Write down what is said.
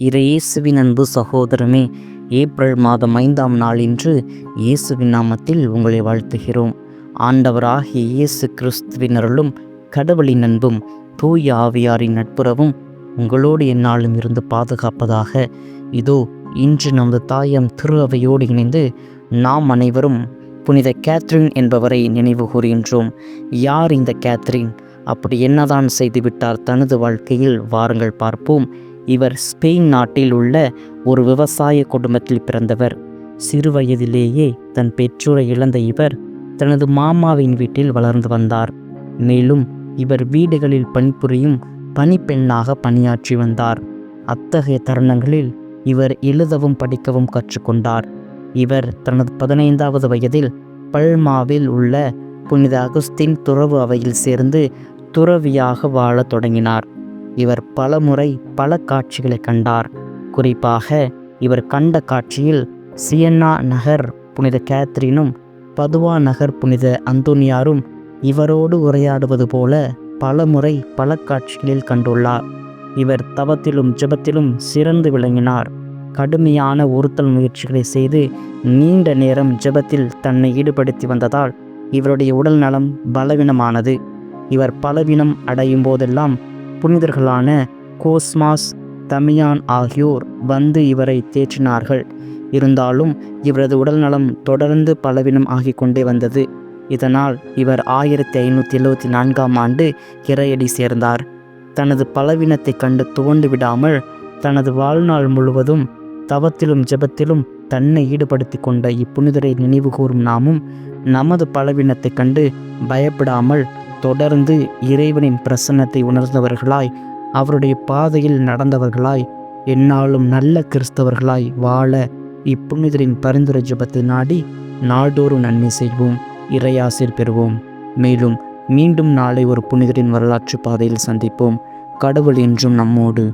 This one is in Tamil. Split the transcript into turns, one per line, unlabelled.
இறையேசுவின் அன்பு சகோதரமே ஏப்ரல் மாதம் ஐந்தாம் நாள் இன்று இயேசுவின் நாமத்தில் உங்களை வாழ்த்துகிறோம். ஆண்டவராகிய இயேசு கிறிஸ்துவின் அருளும் கடவுளின் அன்பும் தூய ஆவியாரின் நட்புறவும் உங்களோடு என்னாலும் இருந்து பாதுகாப்பதாக. இதோ இன்று நமது தாயம் திரு அவையோடு இணைந்து நாம் அனைவரும் புனித கேத்ரின் என்பவரை நினைவு கூறுகின்றோம். யார் இந்த கேத்ரின்? அப்படி என்னதான் செய்துவிட்டார் தனது வாழ்க்கையில்? வாருங்கள் பார்ப்போம். இவர் ஸ்பெயின் நாட்டில் உள்ள ஒரு விவசாய குடும்பத்தில் பிறந்தவர். சிறு வயதிலேயே தன் பெற்றோரை இழந்த இவர் தனது மாமாவின் வீட்டில் வளர்ந்து வந்தார். மேலும் இவர் வீடுகளில் பணிபுரியும் பணிப்பெண்ணாக பணியாற்றி வந்தார். அத்தகைய தருணங்களில் இவர் எழுதவும் படிக்கவும் கற்றுக்கொண்டார். இவர் தனது பதினைந்தாவது வயதில் பல்மாவில் உள்ள புனித அகுஸ்தின் துறவு அவையில் சேர்ந்து துறவியாக வாழத் தொடங்கினார். இவர் பலமுறை பல காட்சிகளை கண்டார். குறிப்பாக இவர் கண்ட காட்சியில் சியன்னா நகர் புனித கேத்ரினும் பதுவா நகர் புனித அந்தோனியாரும் இவரோடு உரையாடுவது போல பலமுறை பல காட்சிகளில் கண்டுள்ளார். இவர் தவத்திலும் ஜெபத்திலும் சிறந்து விளங்கினார். கடுமையான ஒருத்தல் முயற்சிகளை செய்து நீண்ட நேரம் ஜெபத்தில் தன்னை ஈடுபடுத்தி வந்ததால் இவருடைய உடல் நலம் பலவீனமானது. இவர் பலவீனம் அடையும் போதெல்லாம் புனிதர்களான கோஸ்மாஸ் தமியான் ஆகியோர் வந்து இவரை தேற்றினார்கள். இருந்தாலும் இவரது உடல்நலம் தொடர்ந்து பலவீனம் ஆகிக் கொண்டே வந்தது. இதனால் இவர் ஆயிரத்தி ஐநூற்றி எழுபத்தி நான்காம் ஆண்டு இறையடி சேர்ந்தார். தனது பலவீனத்தை கண்டு துவண்டு விடாமல் தனது வாழ்நாள் முழுவதும் தவத்திலும் ஜெபத்திலும் தன்னை ஈடுபடுத்தி கொண்ட இப்புனிதரை நினைவு கூறும் நாமும் நமது பலவீனத்தை கண்டு பயப்படாமல் தொடர்ந்து இறைவனின் பிரசன்னத்தை உணர்ந்தவர்களாய் அவருடைய பாதையில் நடந்தவர்களாய் எந்நாளும் நல்ல கிறிஸ்தவர்களாய் வாழ இப்புனிதரின் பரிந்துரை ஜபத்தை நாடி நாள்தோறும் நன்மை செய்வோம் இறையாசிர் பெறுவோம். மேலும் மீண்டும் நாளை ஒரு புனிதரின் வரலாற்று பாதையில் சந்திப்போம். கடவுள் என்றும் நம்மோடு.